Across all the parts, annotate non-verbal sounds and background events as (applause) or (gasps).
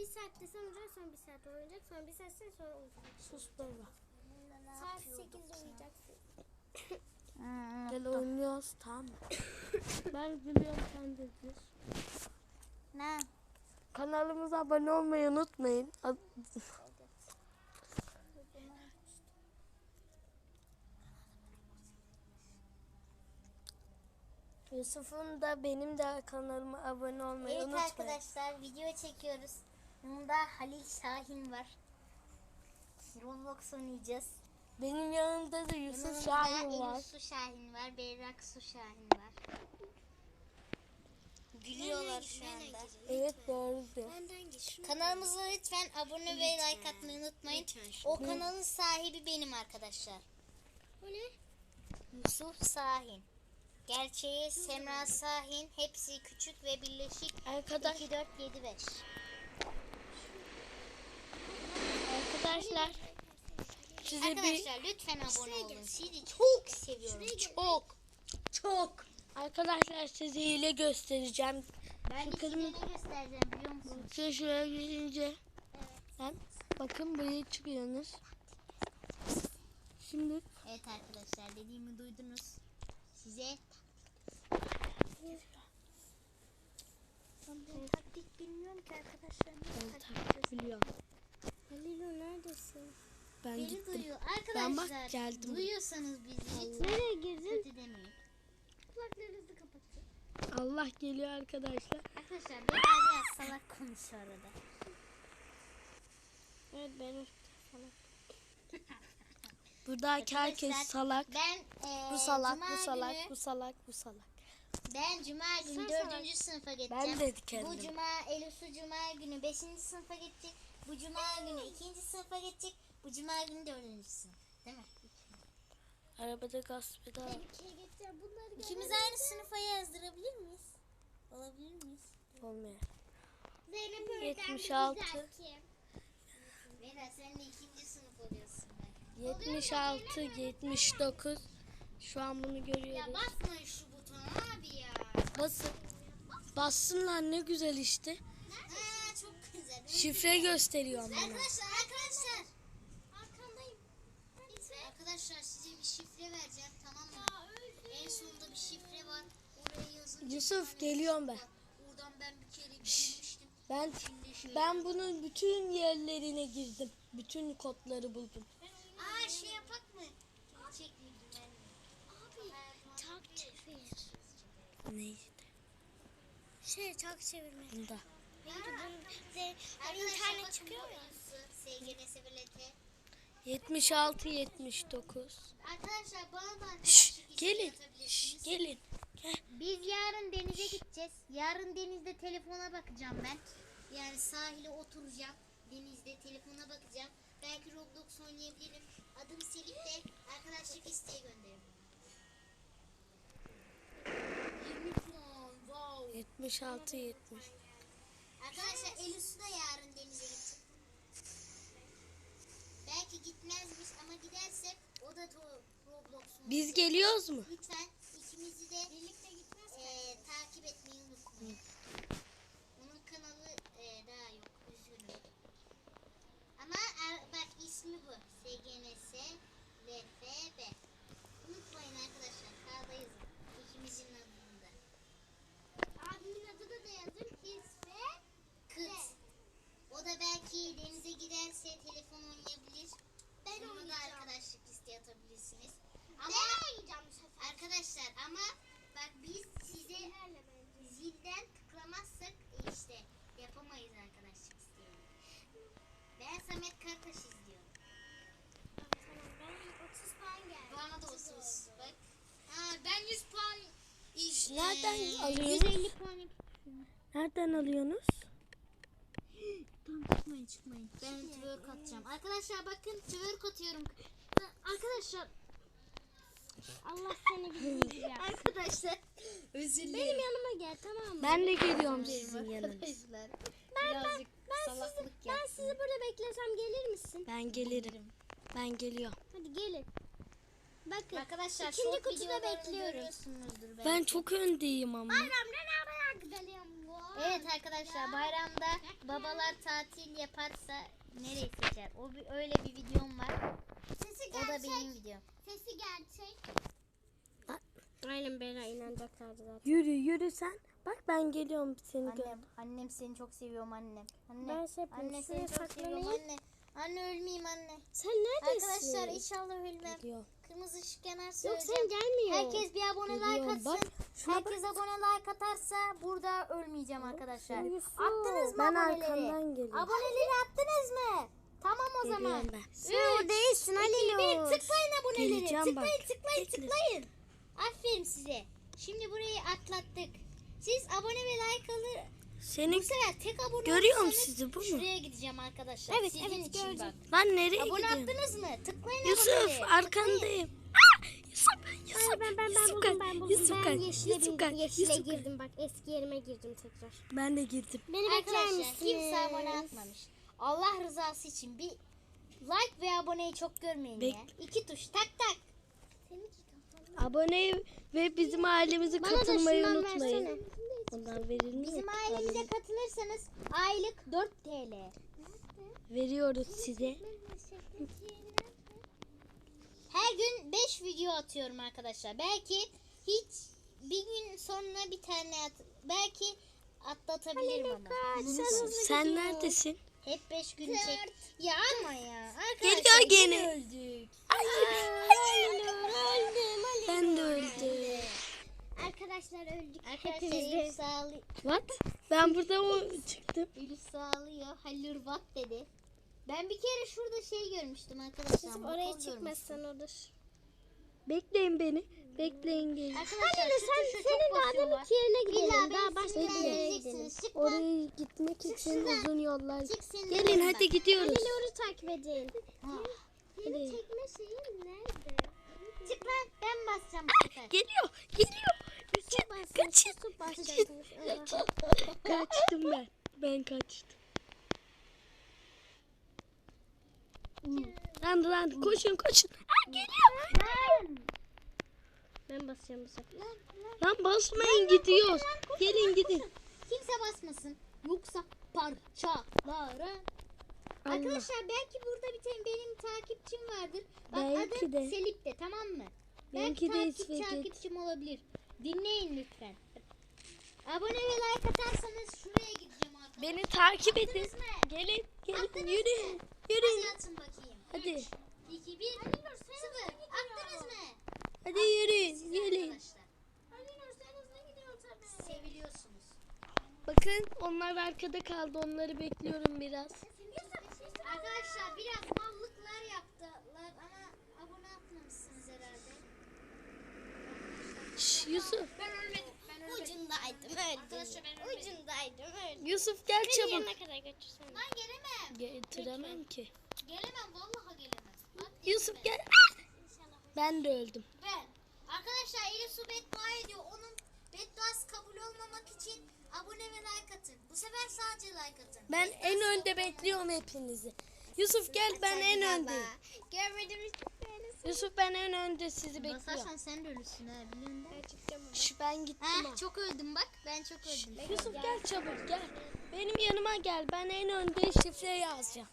Bir saat desem olacak sonra bir saat olacak sonra bir saat sonra olacak. Sus baba. Saat 8'de uyuyacaksın. (coughs) Gel oynuyoruz tamam mı? (coughs) ben gülüyorum sen de gül. Ne? Kanalımıza abone olmayı unutmayın. Yusuf'un da benim de kanalıma abone olmayı Evet unutmayın. arkadaşlar video çekiyoruz. Yanımda Halil Şahin var. Roblox oynayacağız. Benim yanımda da Yusuf Yanımda Şahin var. Su Şahin var. Berrak Su Şahin var. Gülüyorlar şu anda. Evet doğru diyor. Benden git. Şunu Kanalımıza lütfen abone ve like atmayı unutmayın. O kanalın sahibi benim arkadaşlar. Bu ne? Yusuf Sahin. Gerçeği Semra Sahin. Hepsi küçük ve birleşik. Arkadaş, 2, 4, 7, 5. arkadaşlar size bir Arkadaşlar lütfen abone olun. Sizi çok seviyorum. Çok. Çok. arkadaşlar size hile göstereceğim. Ben Bakalım. ne göstereceğim biliyor musun? Size şuraya gelince ben bakın buraya çıkıyorsunuz. Şimdi Evet arkadaşlar dediğimi duydunuz. Size ben taktik bilmiyorum ki arkadaşlar. ben taktik biliyorum. Halilo neredesin? Ben Beni gittim. duyuyor. Ben bak Arkadaşlar geldim. duyuyorsanız bizi lütfen Nereye girdin? kötü demeyin. Kulaklarınızı kapatın. Allah geliyor arkadaşlar. Arkadaşlar bir biraz salak konuşuyor arada. Evet benim (laughs) Buradaki herkes Arkadaşlar, salak. Ben eee Bu salak, Cuma bu salak, günü, bu salak, bu salak. ben Cuma günü Sen dördüncü sınıfa geçeceğim. Ben de Bu kendim. Cuma Elusu Cuma günü beşinci sınıfa geçecek. Bu Cuma günü ikinci sınıfa geçecek. Bu Cuma günü dördüncü sınıf. Değil mi? Arabada gaz pedal. Bunları İkimiz aynı sınıfa yazdırabilir miyiz? Olabilir miyiz? Olmuyor. Zeynep öğretmen 76. Vera sen de ikinci sınıf oluyorsun bak. 76, 79. Şu an bunu görüyoruz. Basmayın şu butona abi ya. Basın. Bassınlar ne güzel işte. Güzel. Şifre gösteriyorum bana. Arkadaşlar arkadaşlar. Arkandayım. Arkadaşlar size bir şifre vereceğim tamam mı? En sonunda bir şifre var. Oraya yazın. Yusuf geliyorum ben. Oradan ben bir kere girmiştim. Ben ben bunun bütün yerlerine girdim. Bütün kodları buldum. Aa şey yapak mı? Çekmeyeyim ben. Abi çark çevir. Neydi? Şey çark çevirme. Bunda. Hani internet çıkıyor ya. SGNS bileti. 76, 79. Arkadaşlar bana da Şş, arkadaşlık gelin. Şş, gelin. Gel. Biz yarın denize gideceğiz. Yarın denizde telefona bakacağım ben. Yani sahile oturacağım. Denizde telefona bakacağım. Belki Roblox oynayabilirim. Adım Selim de arkadaşlık isteği gönderirim. 20 puan. Wow. 76, 70. Arkadaşlar Elusu da yarın denize gidecek. Belki gitmezmiş ama gidersek o da Roblox'un. Biz geliyoruz mu? Lütfen ikimizi de birlikte gitmez takip etmeyi unutmayın. Onun kanalı e, daha yok. Üzgünüm. Ama er- bak ismi bu. SGNS VFB. Unutmayın arkadaşlar. Sağda yazın. İkimizin adında. Abimin adını da yazın. İsfe. Kız. O da belki denize giderse telefon oynayabilir. Ben Onunla da oynayacağım. arkadaşlık isteği atabilirsiniz. Ama Ben oynayacağım bu sefer. arkadaşlar ama bak biz size zilden tıklamazsak e, işte yapamayız arkadaşlık isteğini. Ben Samet Kartaş izliyorum. Tamam ben 30 puan geldi. Bana da 30 bak. Ha, ben 100 puan iz- Nereden eee, alıyorsun? 150 puan. Nereden alıyorsunuz? (gasps) Tamam çıkmayın çıkmayın. Ben twerk atacağım. Arkadaşlar bakın twerk atıyorum. Arkadaşlar Allah seni bildiğince (laughs) Arkadaşlar özür Benim yanıma gel tamam mı? Ben de geliyorum sizin yanınıza. Ben, birazcık ben, salaklık sizi, ben sizi burada beklesem gelir misin? Ben gelirim. Ben geliyorum. Hadi gelin. Bakın. Arkadaşlar İkinci kutuda belki. Ben çok öndeyim ama. Bayramda nereye gidelim bu? Evet arkadaşlar bayramda babalar tatil yaparsa nereyi seçer? O bir, öyle bir videom var. Sesi O da gerçek. benim videom. Sesi gerçek. Aynen Bera inanacaklardı zaten. Yürü yürü sen. Bak ben geliyorum seni gör. Annem, annem seni çok seviyorum annem. Anne, Ben şey anne seni çok seviyorum anne. Anne ölmeyeyim anne. Sen neredesin? Arkadaşlar inşallah ölmem. Geliyorum. Kırmızı ışık yanarsa Yok öleceğim. sen gelmiyor. Herkes bir abone like Geliyorum. atsın. Bak, şuna Herkes abone like atarsa burada ölmeyeceğim arkadaşlar. Yusuf. Attınız mı Ben aboneleri? arkandan geliyorum. Aboneleri attınız mı? Tamam o zaman. Geliyorum ben. Sen değilsin Ali Bir tıklayın aboneleri. Geleceğim bak. tıklayın tıklayın Bekle. tıklayın. Aferin size. Şimdi burayı atlattık. Siz abone ve like alır. Seni Bu sefer tek abone görüyorum olursanız sizi bu mu? Şuraya gideceğim arkadaşlar. Evet, Sizin evet, için gördüm. bak. Lan nereye Abone gidiyorsun? attınız mı? Tıklayın Yusuf aboneleri. arkandayım. Aa, Yusuf Yusuf ben ben ben Yusuf buldum kaç, ben buldum. Yusuf ben kaç, yeşile, Yusuf bin- kaç, yeşile Yusuf kaç. girdim bak eski yerime girdim tekrar. Ben de girdim. Beni bekler Arkadaşlar misiniz? kimse abone atmamış. Allah rızası için bir like ve aboneyi çok görmeyin ya. Bek- İki tuş tak tak. Abone ve bizim ailemize Bana da katılmayı şundan unutmayın. versene. Ondan verilmiyor. Bizim ailemize katılırsanız aylık 4 TL. Veriyoruz size. Her gün 5 video atıyorum arkadaşlar. Belki hiç bir gün sonra bir tane at belki atlatabilirim ama. Sen neredesin? Hep 5 gün çek. Ya ama ya. Geliyor Arkadaşlar gene. yine öldük. Ben de öldüm. Arkadaşlar öldük. Arkadaşlar Elif sağlıyor. What? Ben burada o çıktım. Elif sağlıyor. Halil what dedi. Ben bir kere şurada şey görmüştüm arkadaşlar. Motor oraya çıkmazsan olur. Bekleyin beni. Bekleyin gelin. Arkadaşlar Halil sen senin daha deminki yerine gidelim. Daha başka bir yere gidelim. Oraya gitmek için uzun yollar. Gelin bak. hadi gidiyoruz. Halil'i oraya takip edin. Ha. Hadi. Çekme şeyin nerede? Çık lan ben basacağım sefer. Geliyor. Geliyor. Kaçın. Kaçın. Kaçtım ben. Ben kaçtım. Lan lan koşun koşun. Aa, geliyor. Ben basacağım bu sefer. Lan basmayın gidiyoruz. Gelin gidin. Kimse basmasın. Yoksa parçalara. Allah. Arkadaşlar belki burada bir tane benim takipçim vardır. Bak Belki adı de. Selip de tamam mı? Belki de takip, takipçim olabilir. Dinleyin lütfen. Abone ve like atarsanız şuraya gideceğim arkadaşlar. Beni takip edin. Attınız mı? Gelin. Gelin. Attınız mı? Yürüyün. Hadi Yürüyün. atın bakayım. Hadi. 2, 1, 0. Attınız mı? Hadi yürüyün. Gelin. arkadaşlar. Seviliyorsunuz. Bakın onlar arkada kaldı. Onları bekliyorum biraz. Arkadaşlar biraz mallıklar yaptılar ama abone atmamışsınız herhalde. Şş, Yusuf. Ben ölmedim. Ben ölmedim. Ucundaydım Arkadaşlar öldüm. ben ölmedim. Ucundaydım öldüm. Yusuf gel çabuk. Yanına kadar götürsene. Lan gelemem. Getiremem ki. Gelemem vallahi gelemem. Bak, Yusuf gel. Ben de öldüm. Ben. Arkadaşlar Elif Su beddua ediyor. Onun bedduası kabul olmamak için abone ve like atın. Bu sefer sadece like atın. Ben en önde bekliyorum hepinizi. Yusuf gel ben en öndeyim. Görmedim hiç. Yusuf ben en önde sizi bekliyorum. Basarsan sen de ölürsün ha biliyorsun değil mi? Şş, ben gittim Ha, ha. çok öldüm bak. Ben çok öldüm. Yusuf gel çabuk gel. Benim yanıma gel. Ben en önde şifre yazacağım.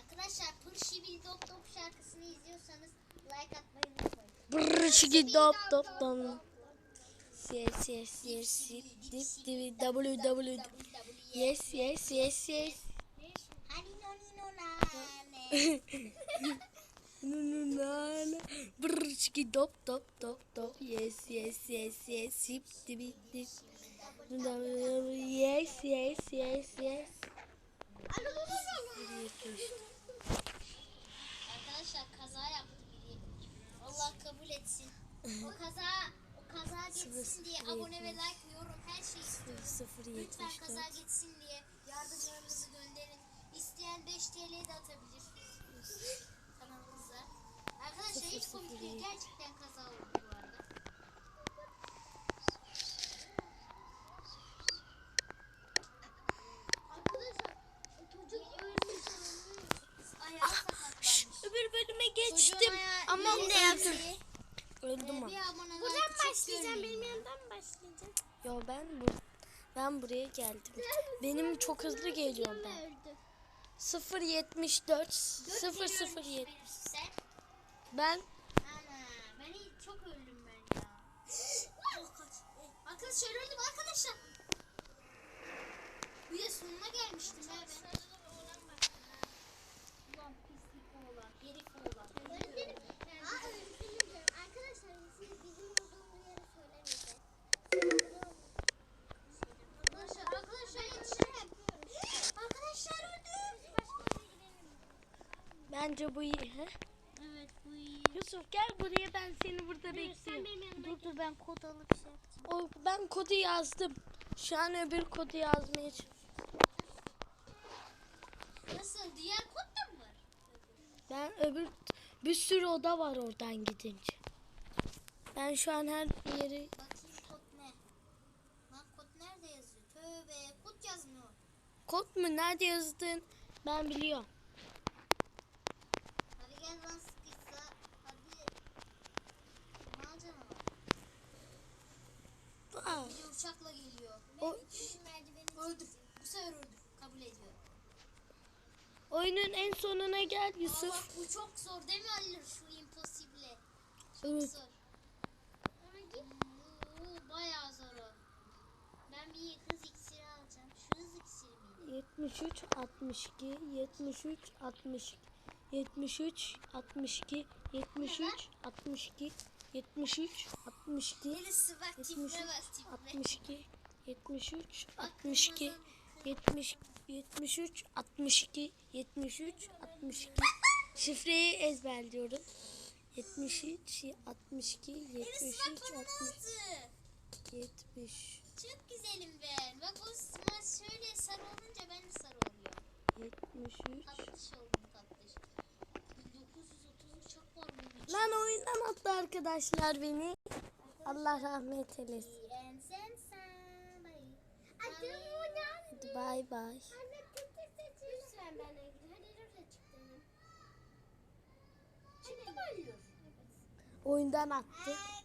Arkadaşlar Pırşi bir Dop Dop şarkısını izliyorsanız like atmayı unutmayın. Brrr şiki dop dop dom. Yes yes yes dip dip w w yes yes yes yes Hani noni nonane. Nununana. Brrr şiki dop dop dop dop yes yes yes yes dip dip dip yes yes yes yes Arkadaşlar kaza yaptı biri. Allah kabul etsin. O kaza o kaza geçsin diye abone ve like yorum her şey istiyorum. 0 Lütfen 74 kaza geçsin diye yardımlarınızı gönderin. İsteyen 5 TL de atabilir kanalımıza. (laughs) Arkadaşlar hiç komik değil. Gerçekten kaza oldu bu arada. Ayağı sakatlanmış. Öbür bölüme geçtim ayağı ama ne yaptım? Öldüm Ee, abone like başlayacağım? Benim yanımdan mı başlayacağım? Yo ben bu ben buraya geldim. Benim çok hızlı geliyorum ben. Öldü. 074 007 Sen? Ben Ana ben iyi- çok öldüm ben ya. Arkadaşlar öldüm arkadaşlar. Bir de sonuna gelmiştim ha ben. Ulan pislik oğlan, herif oğlan. Öğretmenim. Aa öğretmenim diyorum. Arkadaşlar siz bizim olduğumuz yere söylemeyeceğiz. Arkadaşlar, arkadaşlar yetişirim. Arkadaşlar öldüm. Bence bu iyi. He? Evet bu iyi. Yusuf gel buraya ben seni burada Sen bekliyorum. benim yanıma Dur dur ben kod alıp şey yapacağım. O, ben kodu yazdım. Şu an öbür kodu yazmaya çalışıyorum. Nasıl? Diğer kod da mı var? Ben öbür bir sürü oda var oradan gidince. Ben şu an her yeri Bakayım kod ne? Lan kod nerede yazıyor? Tövbe kod yazmıyor. kod mu nerede yazdın ben biliyorum. Hadi gel lan sıkıysa. Hadi. Mal canavar. Aa, Bir de uçakla geliyor. o Öldüm. Bu sefer öldüm. Kabul ediyorum. Oyunun en sonuna gel Aa, Yusuf. bak bu çok zor değil mi Halil? Şu impossible. Çok Evet. zor. Oo, bayağı zor o. Ben bir hız iksiri alacağım. Şu hız iksiri miydi? 73 62 73 62 73 62 73 62 73 62 Birisi bak 73 tifre bak tifre. 62 73 Bak 62 kırmızı. 70 73 62 73 62 şifreyi ezberliyorum 73 62 Birisi 73 bak kolunu 60 aldı. 70 Çok güzelim ben. Bak o şöyle sarı olunca ben de sarı oluyorum. 73 Tatlış oldum tatlış. 1930 uçak var. Lan oyundan attı arkadaşlar beni. Allah rahmet eylesin. And sen somebody. Açın bunu. Hadi bay bay. Anne. Lütfen. Hadi. Çıktı mı Halil? Oyundan attı. Ay